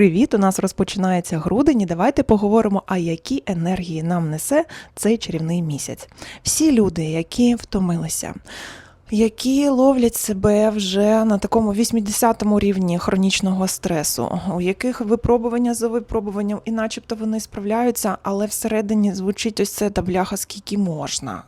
Привіт! У нас розпочинається грудень. і Давайте поговоримо, а які енергії нам несе цей чарівний місяць. Всі люди, які втомилися, які ловлять себе вже на такому 80-му рівні хронічного стресу, у яких випробування за випробуванням, і начебто вони справляються, але всередині звучить ось це та бляха, скільки можна.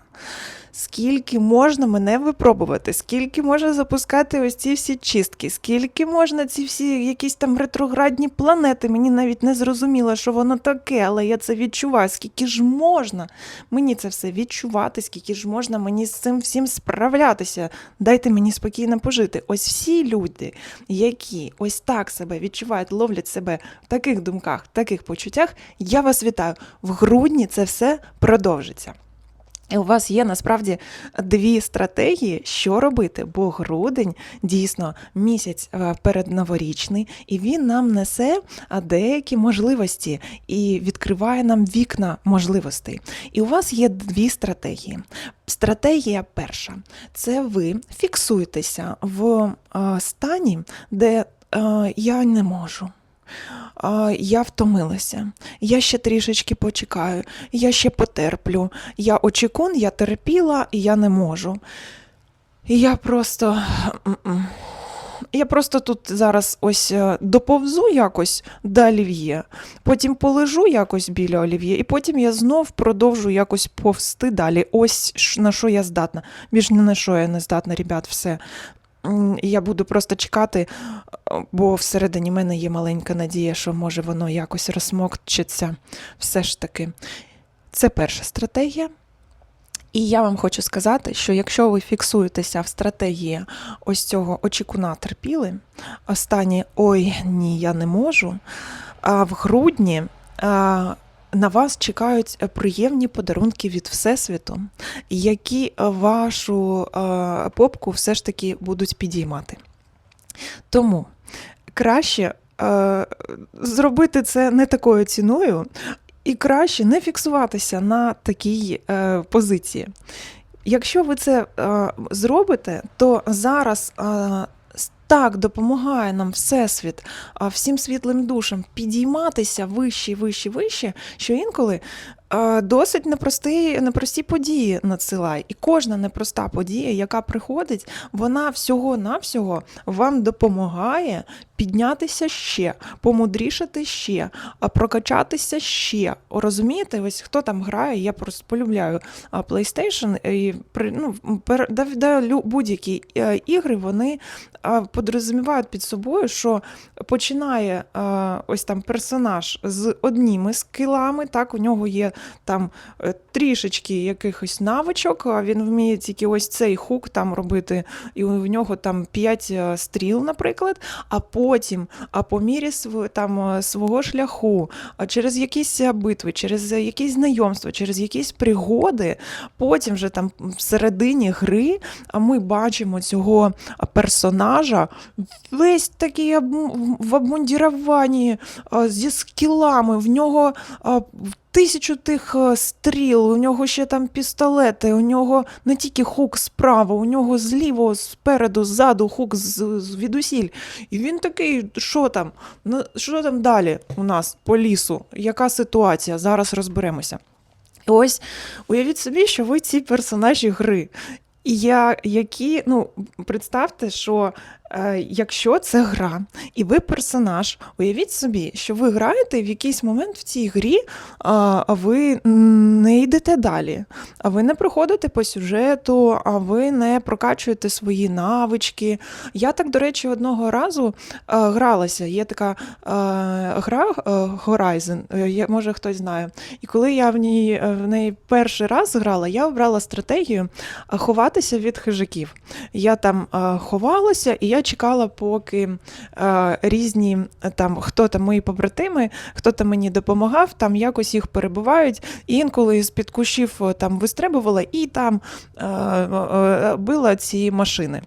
Скільки можна мене випробувати, скільки можна запускати ось ці всі чистки, скільки можна ці всі якісь там ретроградні планети. Мені навіть не зрозуміло, що воно таке, але я це відчуваю. Скільки ж можна мені це все відчувати, скільки ж можна мені з цим всім справлятися. Дайте мені спокійно пожити. Ось всі люди, які ось так себе відчувають, ловлять себе в таких думках, в таких почуттях. Я вас вітаю. В грудні це все продовжиться. У вас є насправді дві стратегії, що робити, бо грудень дійсно місяць е, передноворічний, і він нам несе деякі можливості і відкриває нам вікна можливостей. І у вас є дві стратегії. Стратегія перша це ви фіксуєтеся в е, стані, де е, я не можу. Я втомилася, я ще трішечки почекаю, я ще потерплю. Я очікун, я терпіла, і я не можу. Я просто. Я просто тут зараз ось е, доповзу якось до олів'є, потім полежу якось біля олів'є, і потім я знов продовжу якось повсти далі. Ось на що я здатна. Більш ні на що я не здатна, ребят, все. Я буду просто чекати, е, бо всередині мене є маленька надія, що може воно якось розсмокчиться. Все ж таки. Це перша стратегія. І я вам хочу сказати, що якщо ви фіксуєтеся в стратегії ось цього очікуна терпіли, останні ой, ні, я не можу. А в грудні на вас чекають е, приємні подарунки від Всесвіту, які вашу попку все ж таки будуть підіймати. Тому краще е, зробити це не такою ціною, і краще не фіксуватися на такій е, позиції. Якщо ви це е, зробите, то зараз е, так допомагає нам Всесвіт, всім світлим душам підійматися вище, вище, вище, що інколи е, досить непрості, непрості події надсилає. І кожна непроста подія, яка приходить, вона всього-навсього вам допомагає піднятися ще, помудрішати ще, прокачатися ще. Розумієте, ось хто там грає, я просто полюбляю PlayStation і ну, будь-які е, ігри вони подрозумівають під собою, що починає а, ось там персонаж з одніми скілами, так, у нього є там е, трішечки якихось навичок, він вміє тільки ось цей хук там робити, і у нього там 5 стріл, наприклад, а потім, а по мірі там, е, свого шляху, через якісь е, битви, через е, якісь знайомства, через якісь пригоди, потім вже там всередині гри ми бачимо цього персонажа весь такий в обмундіруванні зі скілами, в нього тисячу тих стріл, у нього ще там пістолети, у нього не тільки хук справа, у нього зліво, спереду, ззаду хук з, відусіль. І він такий, що там? Ну, що там далі у нас по лісу? Яка ситуація? Зараз розберемося. Ось уявіть собі, що ви ці персонажі гри. І я, які, ну, представте, що якщо це гра, і ви персонаж, уявіть собі, що ви граєте в якийсь момент в цій грі, а, ви не йдете далі, а ви не проходите по сюжету, а ви не прокачуєте свої навички. Я так, до речі, одного разу е, гралася. Є така е, гра е, Horizon, е, може хтось знає. І коли я в ній е, в неї перший раз грала, я обрала стратегію е, ховатися від хижаків. Я там е, ховалася, і я чекала, поки е, різні е, там, хто там мої побратими, хто там мені допомагав, там якось їх перебувають. Інколи з-під кущів е, там вистребувала і там е, е, била ці машини.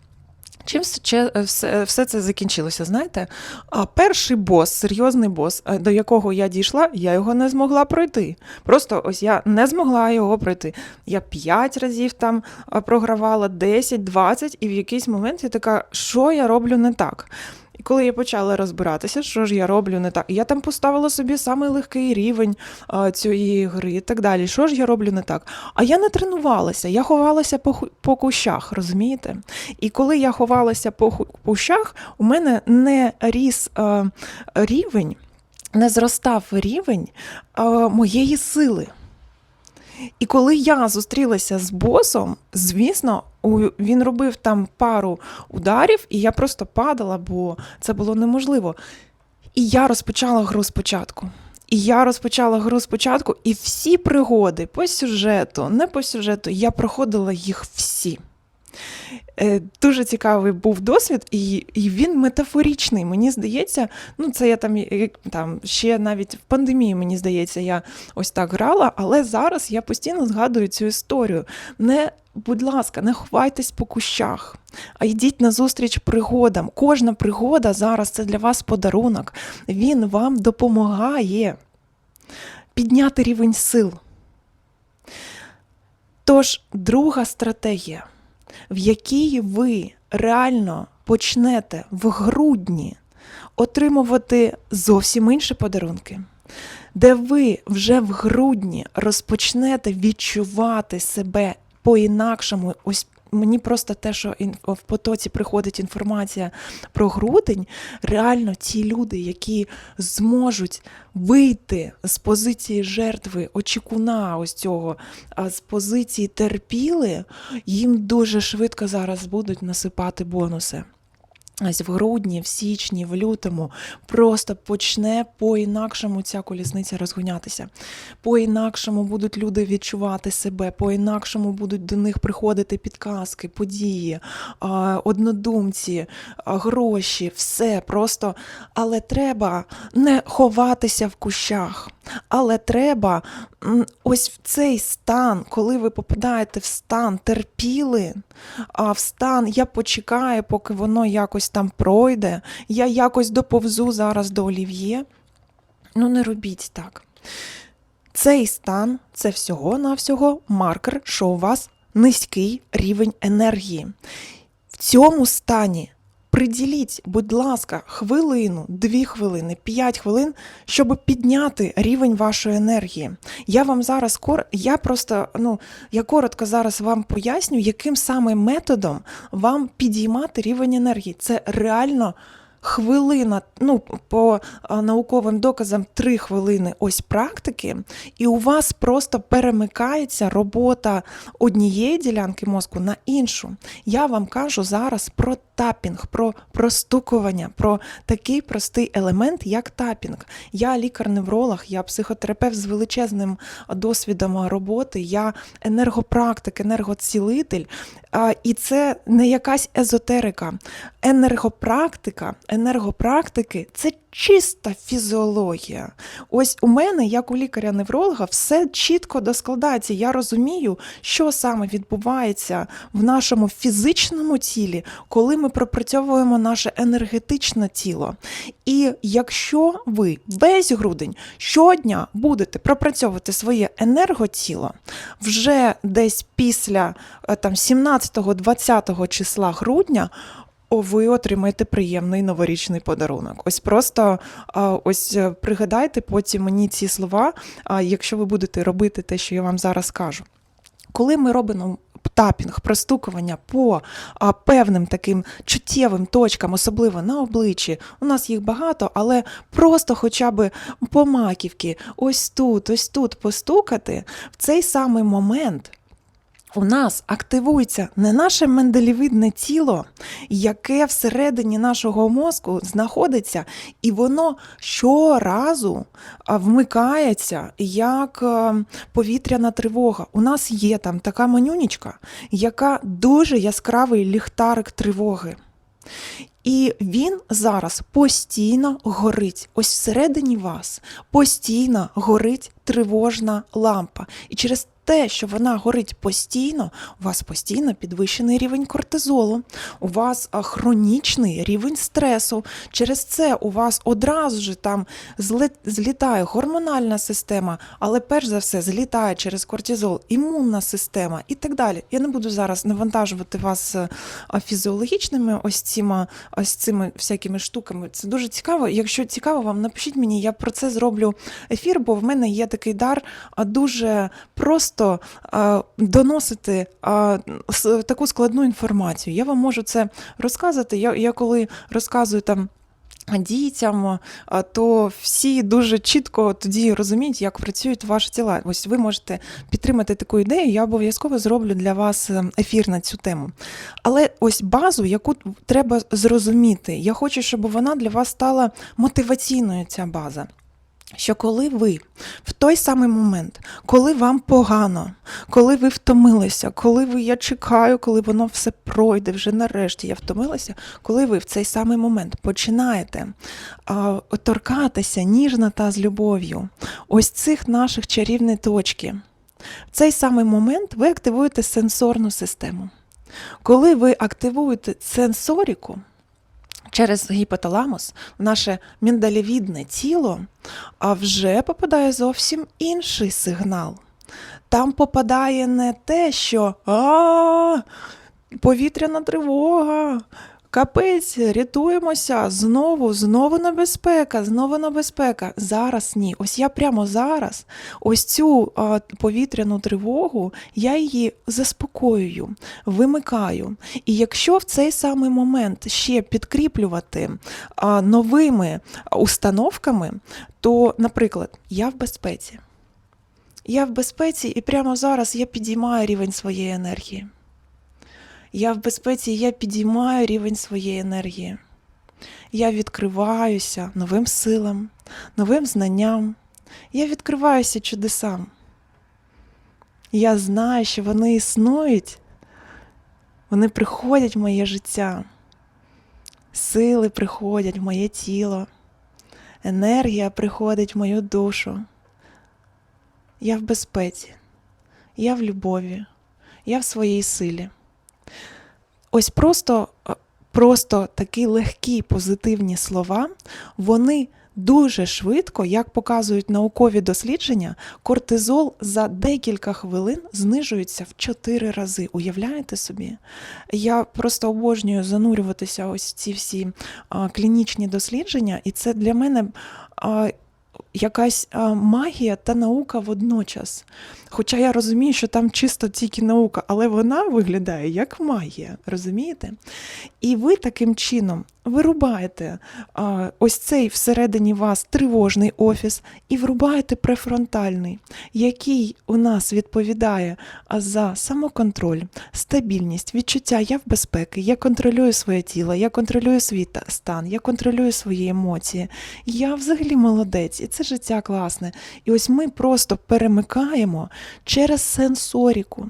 Чим все, все, все це закінчилося? Знаєте, а перший бос, серйозний бос, е, до якого я дійшла, я його не змогла пройти. Просто ось я не змогла його пройти. Я 5 разів там програвала, 10, 20, і в якийсь момент я така, що я роблю не так? І коли я почала розбиратися, що ж я роблю не так, я там поставила собі самий легкий рівень а, цієї гри і так далі. Що ж я роблю не так? А я не тренувалася, я ховалася по, по кущах, розумієте? І коли я ховалася по кущах, у мене не ріс а, рівень, не зростав рівень а, моєї сили. І коли я зустрілася з босом, звісно, він робив там пару ударів, і я просто падала, бо це було неможливо. І я розпочала гру спочатку. І я розпочала гру спочатку, і всі пригоди по сюжету, не по сюжету, я проходила їх всі. Е, Дуже цікавий був досвід, і, і він метафоричний. Мені здається, ну це я там, там ще навіть в пандемії, мені здається, я ось так грала, але зараз я постійно згадую цю історію. Не, будь ласка, не ховайтесь по кущах, а йдіть на зустріч пригодам. Кожна пригода зараз це для вас подарунок. Він вам допомагає підняти рівень сил. Тож, друга стратегія, в якій ви реально почнете в грудні отримувати зовсім інші подарунки, де ви вже в грудні розпочнете відчувати себе по-інакшому. Ось мені просто те, що в потоці приходить інформація про грудень, реально ті люди, які зможуть вийти з позиції жертви, очікуна, ось цього, а з позиції терпіли, їм дуже швидко зараз будуть насипати бонуси. Ось в грудні, в січні, в лютому просто почне по-інакшому ця колісниця розгонятися. По-інакшому будуть люди відчувати себе, по-інакшому будуть до них приходити підказки, події, однодумці, гроші, все просто. Але треба не ховатися в кущах. Але треба ось в цей стан, коли ви попадаєте в стан терпіли, в стан я почекаю, поки воно якось там пройде, я якось доповзу зараз до олів'є. Ну, не робіть так. Цей стан це всього-навсього маркер, що у вас низький рівень енергії. В цьому стані приділіть, будь ласка, хвилину, дві хвилини, п'ять хвилин, щоб підняти рівень вашої енергії. Я вам зараз кор... я просто ну я коротко зараз вам поясню, яким саме методом вам підіймати рівень енергії. Це реально. Хвилина, ну по науковим доказам, три хвилини ось практики, і у вас просто перемикається робота однієї ділянки мозку на іншу. Я вам кажу зараз про тапінг, про простукування, про такий простий елемент, як тапінг. Я лікар-невролог, я психотерапевт з величезним досвідом роботи, я енергопрактик, енергоцілитель. І це не якась езотерика. Енергопрактика, енергопрактики це чиста фізіологія. Ось у мене, як у лікаря-невролога, все чітко доскладається. Я розумію, що саме відбувається в нашому фізичному тілі, коли ми пропрацьовуємо наше енергетичне тіло. І якщо ви весь грудень щодня будете пропрацьовувати своє енерготіло, вже десь після е, там 17-20 числа грудня. Ви отримаєте приємний новорічний подарунок. Ось просто ось е, пригадайте потім мені ці слова, якщо ви будете робити те, що я вам зараз кажу. Коли ми робимо тапінг, простукування по а, певним таким чуттєвим точкам, особливо на обличчі, у нас їх багато, але просто хоча б по маківки, ось тут, ось тут постукати, в цей самий момент у нас активується не наше менделєвидне тіло, яке всередині нашого мозку знаходиться, і воно щоразу вмикається як повітряна тривога. У нас є там така манюнічка, яка дуже яскравий ліхтарик тривоги. І він зараз постійно горить. Ось всередині вас постійно горить тривожна лампа. І через те, що вона горить постійно, у вас постійно підвищений рівень кортизолу, у вас хронічний рівень стресу. Через це у вас одразу ж там злітає гормональна система, але перш за все злітає через кортизол імунна система і так далі. Я не буду зараз навантажувати вас е, фізіологічними ось цими, ось цими всякими штуками. Це дуже цікаво. Якщо цікаво вам, напишіть мені, я про це зроблю ефір, бо в мене є такий дар дуже просто а, доносити таку складну інформацію. Я вам можу це розказати. Я, я коли розказую там. Дітям, то всі дуже чітко тоді розуміють, як працюють ваші тіла. Ось ви можете підтримати таку ідею. Я обов'язково зроблю для вас е, ефір на цю тему. Але ось базу, яку треба зрозуміти, я хочу, щоб вона для вас стала мотиваційною. Ця база. Що коли ви в той самий момент, коли вам погано, коли ви втомилися, коли ви я чекаю, коли воно все пройде, вже нарешті я втомилася, коли ви в цей самий момент починаєте а, торкатися ніжно та з любов'ю, ось цих наших чарівних точки, в цей самий момент ви активуєте сенсорну систему. Коли ви активуєте сенсоріку, через гіпоталамус в наше міндалєвідне тіло, а вже попадає зовсім інший сигнал. Там попадає не те, що а, повітряна тривога, капець, рятуємося, знову, знову небезпека, знову небезпека. Зараз ні. Ось я прямо зараз, ось цю а, повітряну тривогу, я її заспокоюю, вимикаю. І якщо в цей самий момент ще підкріплювати а, новими установками, то, наприклад, я в безпеці. Я в безпеці, і прямо зараз я підіймаю рівень своєї енергії. Я в безпеці, я підіймаю рівень своєї енергії. Я відкриваюся новим силам, новим знанням. Я відкриваюся чудесам. Я знаю, що вони існують, вони приходять в моє життя. Сили приходять в моє тіло, енергія приходить в мою душу. Я в безпеці, я в любові, я в своїй силі. Ось просто, е, просто такі легкі позитивні слова, вони дуже швидко, як показують наукові дослідження, кортизол за декілька хвилин знижується в 4 рази. Уявляєте собі? Я просто обожнюю занурюватися ось ці всі клінічні дослідження, і це для мене. Якась магія та наука водночас. Хоча я розумію, що там чисто тільки наука, але вона виглядає як магія, розумієте? І ви таким чином вирубаєте а, ось цей всередині вас тривожний офіс і врубаєте префронтальний, який у нас відповідає за самоконтроль, стабільність, відчуття я в безпеці, я контролюю своє тіло, я контролюю свій стан, я контролюю свої емоції. Я взагалі молодець, і це життя класне. І ось ми просто перемикаємо через сенсоріку,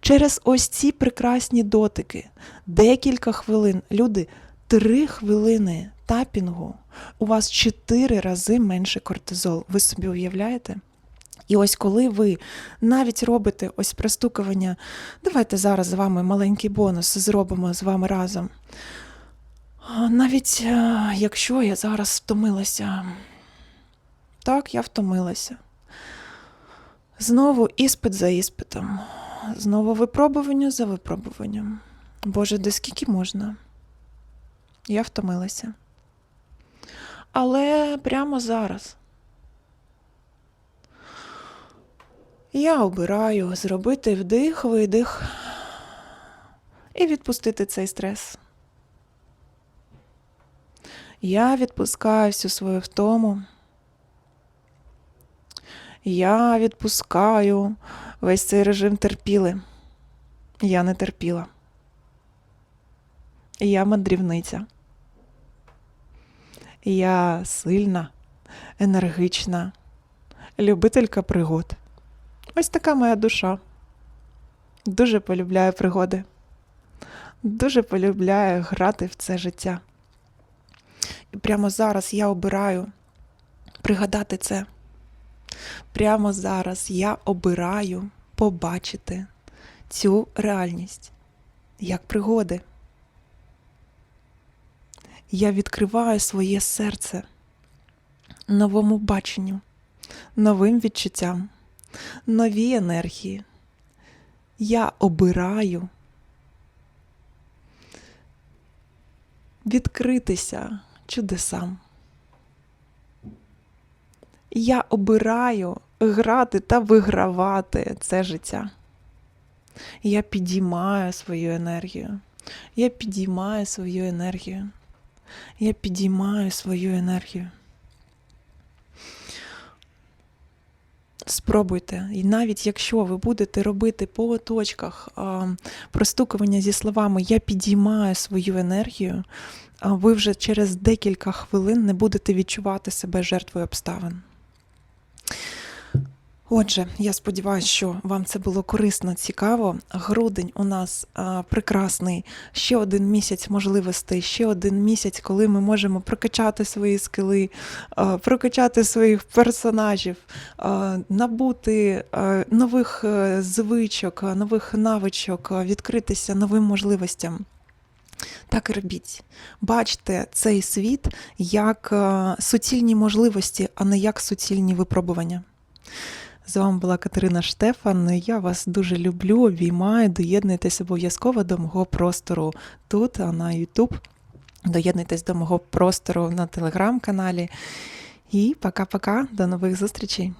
через ось ці прекрасні дотики. Декілька хвилин. Люди, три хвилини тапінгу, у вас чотири рази менше кортизол. Ви собі уявляєте? І ось коли ви навіть робите ось простукування, давайте зараз з вами маленький бонус зробимо з вами разом. Навіть е, якщо я зараз втомилася, так, я втомилася. Знову іспит за іспитом, знову випробування за випробуванням. Боже, де скільки можна? Я втомилася. Але прямо зараз я обираю зробити вдих, видих і відпустити цей стрес. Я відпускаю всю свою втому. Я відпускаю весь цей режим терпіли. Я не терпіла. Я мандрівниця. Я сильна, енергична, любителька пригод. Ось така моя душа. Дуже полюбляю пригоди. Дуже полюбляю грати в це життя. І прямо зараз я обираю пригадати це. Прямо зараз я обираю побачити цю реальність як пригоди. Я відкриваю своє серце новому баченню, новим відчуттям, новій енергії. Я обираю відкритися чудесам. Я обираю грати та вигравати це життя. Я підіймаю свою енергію. Я підіймаю свою енергію. Я підіймаю свою енергію. Спробуйте, і навіть якщо ви будете робити по точках простукування зі словами Я підіймаю свою енергію, ви вже через декілька хвилин не будете відчувати себе жертвою обставин. Отже, я сподіваюся, що вам це було корисно, цікаво. Грудень у нас а, прекрасний, ще один місяць можливостей, ще один місяць, коли ми можемо прокачати свої скили, а, прокачати своїх персонажів, а, набути а, нових е, звичок, нових навичок, відкритися новим можливостям. Так і робіть. Бачте цей світ як е, суцільні можливості, а не як суцільні випробування. З вами була Катерина Штефан. Я вас дуже люблю, обіймаю. Доєднуйтесь обов'язково до мого простору тут, а на YouTube. Доєднуйтесь до мого простору на телеграм-каналі. І пока-пока, до нових зустрічей!